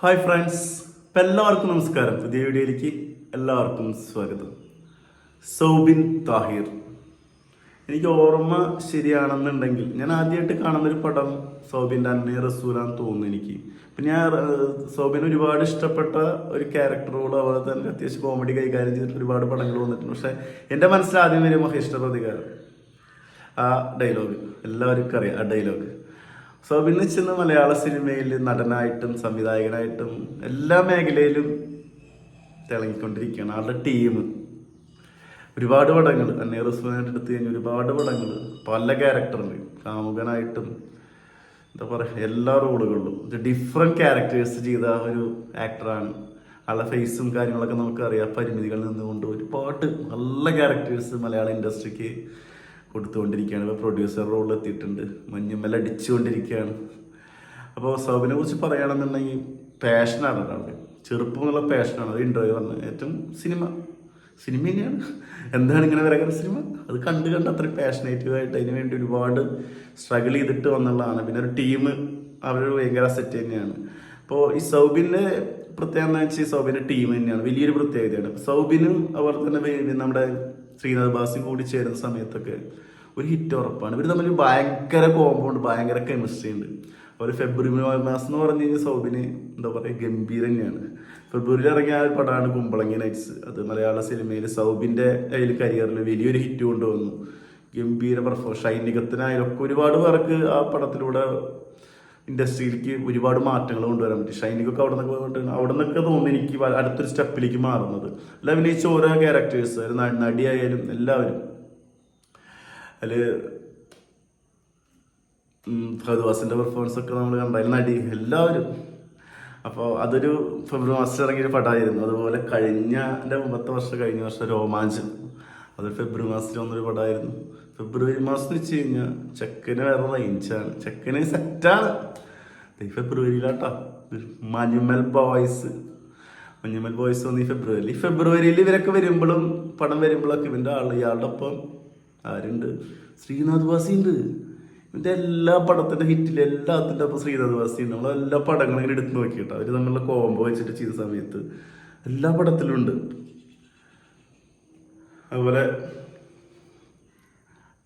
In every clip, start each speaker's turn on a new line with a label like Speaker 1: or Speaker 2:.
Speaker 1: Hi friends ഇപ്പം എല്ലാവർക്കും നമസ്കാരം. പുതിയ വീഡിയോയിലേക്ക് എല്ലാവർക്കും സ്വാഗതം. സൗബിൻ താഹിർ. എനിക്ക് ഓർമ്മ ശരിയാണെന്നുണ്ടെങ്കിൽ ഞാൻ ആദ്യമായിട്ട് കാണുന്നൊരു പടം സൗബിന്റെ അന്നേ റസൂലാന്ന് തോന്നുന്നു എനിക്ക്. പിന്നെ ഞാൻ സൗബിന് ഒരുപാട് ഇഷ്ടപ്പെട്ട ഒരു ക്യാരക്ടറോട് അതുപോലെ തന്നെ അത്യാവശ്യം കോമഡി കൈകാര്യം ചെയ്തിട്ട് ഒരുപാട് പടങ്ങൾ വന്നിട്ടുണ്ട്. പക്ഷേ എന്റെ മനസ്സിൽ ആദ്യം വരും മഹേഷ്ണ പ്രതികാരം. ആ ഡയലോഗ് എല്ലാവർക്കും അറിയാം ആ ഡയലോഗ് സോബിൻ ചെന്ന് മലയാള സിനിമയിൽ നടനായിട്ടും സംവിധായകനായിട്ടും എല്ലാ മേഖലയിലും തിളങ്ങിക്കൊണ്ടിരിക്കുകയാണ്. ആളുടെ ടീം ഒരുപാട് പടങ്ങൾ. അന്നേ റസ്മാനായിട്ട് എടുത്തു കഴിഞ്ഞാൽ ഒരുപാട് പടങ്ങൾ. പല ക്യാരക്ടറുണ്ട് കാമുകനായിട്ടും എന്താ പറയുക എല്ലാ റോളുകളിലും ഡിഫറെന്റ് ക്യാരക്ടേഴ്സ് ചെയ്ത ഒരു ആക്ടറാണ് ആളുടെ ഫേസും കാര്യങ്ങളൊക്കെ നമുക്കറിയാം. പരിമിതികളിൽ നിന്നുകൊണ്ട് ഒരുപാട് നല്ല ക്യാരക്ടേഴ്സ് മലയാള ഇൻഡസ്ട്രിക്ക് കൊടുത്തുകൊണ്ടിരിക്കുകയാണ്. ഇപ്പോൾ പ്രൊഡ്യൂസർ റോളിൽ എത്തിയിട്ടുണ്ട്. മഞ്ഞുമ്മൽ അടിച്ചുകൊണ്ടിരിക്കുകയാണ്. അപ്പോൾ സൗബിനെ കുറിച്ച് പറയുകയാണെന്നുണ്ടെങ്കിൽ പാഷനാണ് ഒരാളുടെ ചെറുപ്പം എന്നുള്ള പാഷനാണ് അത് ഇന്റർവ്യൂ പറഞ്ഞത് ഏറ്റവും സിനിമ സിനിമ തന്നെയാണ്. എന്താണ് ഇങ്ങനെ വരക്കുന്ന സിനിമ അത് കണ്ട് കണ്ട് അത്രയും പാഷനേറ്റീവ് ആയിട്ട് അതിന് വേണ്ടി ഒരുപാട് സ്ട്രഗിൾ ചെയ്തിട്ട് വന്നുള്ളതാണ്. പിന്നെ ഒരു ടീം അവരൊരു ഭയങ്കര സെറ്റ് തന്നെയാണ്. അപ്പോൾ ഈ സൗബിന്റെ പ്രത്യേകത എന്ന് വെച്ചാൽ സൗബിന്റെ ടീം തന്നെയാണ്. വലിയൊരു പ്രത്യേകതയാണ്. സൗബിനും അതുപോലെ തന്നെ നമ്മുടെ ശ്രീനാഥ് ബാസി കൂടി ചേരുന്ന സമയത്തൊക്കെ ഒരു ഹിറ്റ് ഉറപ്പാണ്. ഇവർ തമ്മിൽ ഭയങ്കര കോമ്പൗണ്ട് ഭയങ്കര കെമിസ്ട്രി ഉണ്ട്. ഒരു ഫെബ്രുവരി മാസം എന്ന് പറഞ്ഞു കഴിഞ്ഞാൽ സൗബിന് എന്താ പറയുക ഗംഭീര തന്നെയാണ്. ഫെബ്രുവരിയിൽ ഇറങ്ങിയ ഒരു പടമാണ് കുമ്പളങ്ങി നൈറ്റ്സ് അത് മലയാള സിനിമയിൽ സൗബിന്റെ അതിൽ കരിയറിൽ വലിയൊരു ഹിറ്റ് കൊണ്ടുവന്നു. ഗംഭീര പെർഫോം ഷൈനികത്തിനായാലും ഒക്കെ ഒരുപാട് പേർക്ക് ആ പടത്തിലൂടെ ഇൻഡസ്ട്രിയിലേക്ക് ഒരുപാട് മാറ്റങ്ങൾ കൊണ്ടുവരാൻ പറ്റി. ഷൈനിക്കൊക്കെ അവിടെ നിന്നൊക്കെ കൊണ്ട് അവിടെ നിന്നൊക്കെ തോന്നുന്നു എനിക്ക് അടുത്തൊരു സ്റ്റെപ്പിലേക്ക് മാറുന്നത്. അല്ല അഭിനയിച്ച ഓരോ ക്യാരക്ടേഴ്സ് നടിയായാലും എല്ലാവരും. അതിൽ ഫഹദ്വാസിന്റെ പെർഫോമൻസ് ഒക്കെ നമ്മൾ കണ്ടാലും നടി എല്ലാവരും. അപ്പോൾ അതൊരു ഫെബ്രുവരി മാസത്തിൽ ഇറങ്ങിയൊരു പടമായിരുന്നു. അതുപോലെ കഴിഞ്ഞ എന്റെ മുമ്പത്തെ വർഷം കഴിഞ്ഞ വർഷം രോമാഞ്ചം. അതൊരു ഫെബ്രുവരി മാസത്തിൽ വന്നൊരു പടമായിരുന്നു. ഫെബ്രുവരി മാസം വെച്ച് കഴിഞ്ഞാൽ ചെക്കന് വേറെ റേഞ്ചാണ് ചെക്കന് സെറ്റാണ് ഈ ഫെബ്രുവരിയിലാട്ടോ. മഞ്ഞുമൽ ബോയ്സ് മഞ്ഞുമൽ ബോയ്സ് വന്ന് ഈ ഫെബ്രുവരി. ഫെബ്രുവരിയിൽ ഇവരൊക്കെ വരുമ്പോഴും പടം വരുമ്പോഴൊക്കെ ഇവന്റെ ആൾ ഇയാളുടെ ഒപ്പം ആരുണ്ട്? ശ്രീനാഥ് വാസി ഉണ്ട് ഇവന്റെ എല്ലാ പടത്തിന്റെ ഹിറ്റിൽ എല്ലാത്തിന്റെ ഒപ്പം ശ്രീനാഥ് വാസി ഉണ്ട് നമ്മൾ എല്ലാ പടങ്ങളും ഇങ്ങനെ എടുത്ത് നോക്കിയിട്ട്. അവർ തമ്മിലുള്ള കോംബോ വെച്ചിട്ട് ചെയ്ത സമയത്ത് എല്ലാ പടത്തിലും അതുപോലെ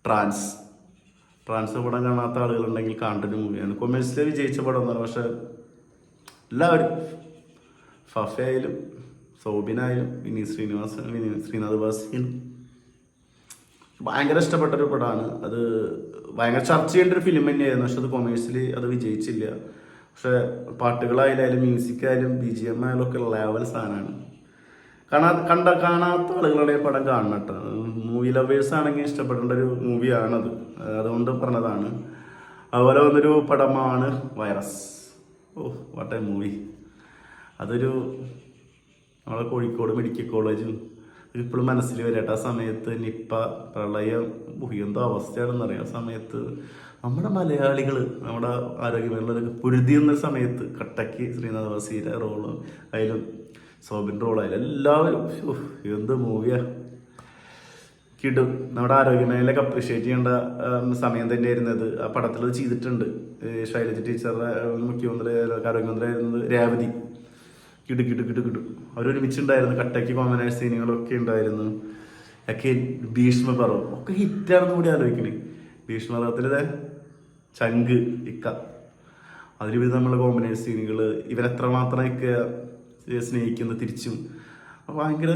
Speaker 1: ട്രാൻസ്. ട്രാൻസ് പടം കാണാത്ത ആളുകളുണ്ടെങ്കിൽ കാണേണ്ട മൂവിയാണ്. കൊമേഴ്സിലെ വിജയിച്ച പടം എന്നാണ് പക്ഷേ എല്ലാവരും ഫഫയായാലും സൗബിനായാലും വിനീത് ശ്രീനിവാസൻ വിനീത് ശ്രീനാഥ് ബാസിയും ഭയങ്കര ഇഷ്ടപ്പെട്ട ഒരു പടമാണ്. അത് ഭയങ്കര ചർച്ച ചെയ്യേണ്ട ഒരു ഫിലിം തന്നെയായിരുന്നു. പക്ഷെ അത് കൊമേഴ്സിൽ അത് വിജയിച്ചില്ല. പക്ഷെ പാട്ടുകളായാലും മ്യൂസിക്കായാലും ബി ജി എം ആയാലും ഒക്കെ ലെവൽ സാധനമാണ്. കാണാ കണ്ട കാണാത്ത ആളുകളുടെ പടം കാണണം കേട്ടോ. മൂവി ലവേഴ്സ് ആണെങ്കിൽ ഇഷ്ടപ്പെടേണ്ട ഒരു മൂവിയാണത് അതുകൊണ്ട് പറഞ്ഞതാണ്. അതുപോലെ വന്നൊരു പടമാണ് virus oh what a movie അതൊരു നമ്മളെ കോഴിക്കോട് മെഡിക്കൽ കോളേജും ഇപ്പോഴും മനസ്സിൽ വരട്ടെ ആ സമയത്ത് നിപ്പ പ്രളയം എന്തോ അവസ്ഥയാണെന്നറിയാം. ആ സമയത്ത് നമ്മുടെ മലയാളികൾ നമ്മുടെ ആരോഗ്യമേഖലയിലൊക്കെ പൊരുതിയുന്ന സമയത്ത് കട്ടക്ക് ശ്രീനാഥ് വസീര റോൾ അതിലും സോബിൻ റോളായാലും എല്ലാവരും എന്ത് മൂവിയാ കിടും. നമ്മുടെ ആരോഗ്യമേഖലയൊക്കെ അപ്രീഷിയേറ്റ് ചെയ്യേണ്ട സമയം തന്നെയായിരുന്നു അത്. ആ പടത്തിൽ അത് ചെയ്തിട്ടുണ്ട്. ശൈലജ ടീച്ചറുടെ മുഖ്യമന്ത്രി ആരോഗ്യമന്ത്രി ആയിരുന്നത് രേവതി. കിടു കിടു കിടു കിടു. അവരൊരുമിച്ചുണ്ടായിരുന്നു. കട്ടയ്ക്ക് കോമനായ സീനുകളൊക്കെ ഉണ്ടായിരുന്നു. ഒക്കെ ഭീഷ്മ പർവം ഒക്കെ ഹിറ്റാണെന്ന് കൂടി ആലോചിക്കണേ. ഭീഷ്മ പർവത്തിലെ ചങ്ക് ഇക്ക. അതിലുപരി നമ്മളെ കോമ്പിനേഷൻ സീനുകൾ ഇവരെത്രമാത്രമൊക്കെ സ്നേഹിക്കുന്ന തിരിച്ചും. ഭയങ്കര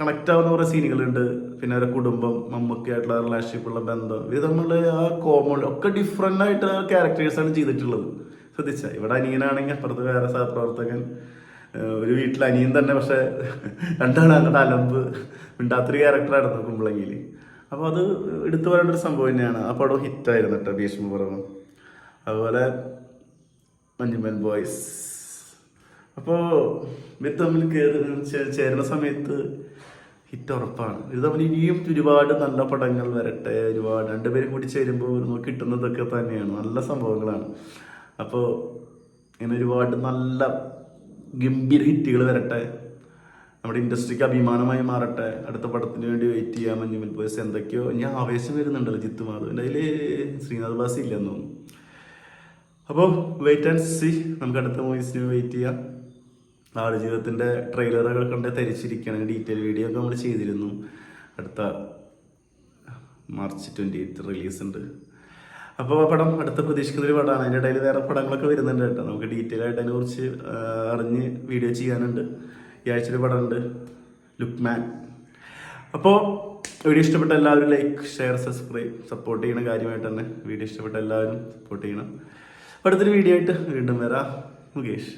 Speaker 1: കണക്റ്റ് ആവുന്ന കുറേ സീനുകളുണ്ട്. പിന്നെ അവരുടെ കുടുംബം മമ്മൂക്കായിട്ടുള്ള റിലേഷൻഷിപ്പ് ഉള്ള ബന്ധം. ഇത് തമ്മിലുള്ള ആ കോമൺ ഒക്കെ ഡിഫറെന്റ് ആയിട്ട് ക്യാരക്ടേഴ്സാണ് ചെയ്തിട്ടുള്ളത്. ശ്രദ്ധിച്ച. ഇവിടെ അനിയനാണെങ്കിൽ അപ്പുറത്ത് വേറെ സഹപ്രവർത്തകൻ ഒരു വീട്ടിൽ അനിയൻ തന്നെ പക്ഷെ രണ്ടാണ് അങ്ങോട്ട് അലമ്പ്. മിണ്ടാത്തൊരു ക്യാരക്ടറായിരുന്നു കുമ്പളങ്ങിയിൽ അപ്പോൾ അത് എടുത്തു പറയേണ്ട ഒരു സംഭവം തന്നെയാണ്. ആ പടം ഹിറ്റായിരുന്നു കേട്ടോ ഭീഷ്മപർവം അതുപോലെ മഞ്ഞുമൻ ബോയ്സ് അപ്പോൾ ഇവർ തമ്മിൽ ചേരുന്ന സമയത്ത് ഹിറ്റ് ഉറപ്പാണ്. ഇത് തമ്മിൽ ഇനിയും ഒരുപാട് നല്ല പടങ്ങൾ വരട്ടെ ഒരുപാട് രണ്ടുപേരും കൂടി ചേരുമ്പോൾ നമുക്ക് കിട്ടുന്നതൊക്കെ തന്നെയാണ്. നല്ല സംഭവങ്ങളാണ്. അപ്പോൾ ഇങ്ങനെ ഒരുപാട് നല്ല ഗംഭീര ഹിറ്റുകൾ വരട്ടെ. നമ്മുടെ ഇൻഡസ്ട്രിക്ക് അഭിമാനമായി മാറട്ടെ. അടുത്ത പടത്തിന് വേണ്ടി വെയിറ്റ് ചെയ്യാൻ മഞ്ഞുമൽ പോയസ് എന്തൊക്കെയോ. ഞാൻ ആവേശം വരുന്നുണ്ടല്ലോ ജിത്തു മാധവന്റെ അതിൽ ശ്രീനാഥ് ബാസി ഇല്ലെന്ന്. അപ്പോൾ വെയിറ്റ് ആൻഡ് സി നമുക്ക് അടുത്ത മൂവീസിന് വെയിറ്റ് ചെയ്യാം. ആട് ജീവിതത്തിന്റെ ട്രെയിലറുകൾ കണ്ട് തരിച്ചിരിക്കുകയാണ് ഡീറ്റെയിൽ വീഡിയോ ഒക്കെ നമ്മൾ ചെയ്തിരുന്നു. അടുത്ത മാർച്ച് ട്വന്റി എയ്ത്ത് റിലീസ് ഉണ്ട്. അപ്പോൾ ആ പടം അടുത്ത പ്രതീക്ഷിക്കുന്ന ഒരു പടമാണ്. അതിന്റെ ഇടയിൽ വേറെ പടങ്ങളൊക്കെ വരുന്നുണ്ട് കേട്ടോ. നമുക്ക് ഡീറ്റെയിൽ ആയിട്ട് അതിനെക്കുറിച്ച് കുറിച്ച് അറിഞ്ഞ് വീഡിയോ ചെയ്യാനുണ്ട്. ഈ ആഴ്ച ഒരു പടമുണ്ട്. മാൻ അപ്പോൾ വീഡിയോ ഇഷ്ടപ്പെട്ട എല്ലാവരും ലൈക്ക് ഷെയർ സബ്സ്ക്രൈബ് സപ്പോർട്ട് ചെയ്യണ. കാര്യമായിട്ട് തന്നെ വീഡിയോ ഇഷ്ടപ്പെട്ട എല്ലാവരും സപ്പോർട്ട് ചെയ്യണം. അടുത്തൊരു വീഡിയോ ആയിട്ട് വീണ്ടും വരാം. മുകേഷ്.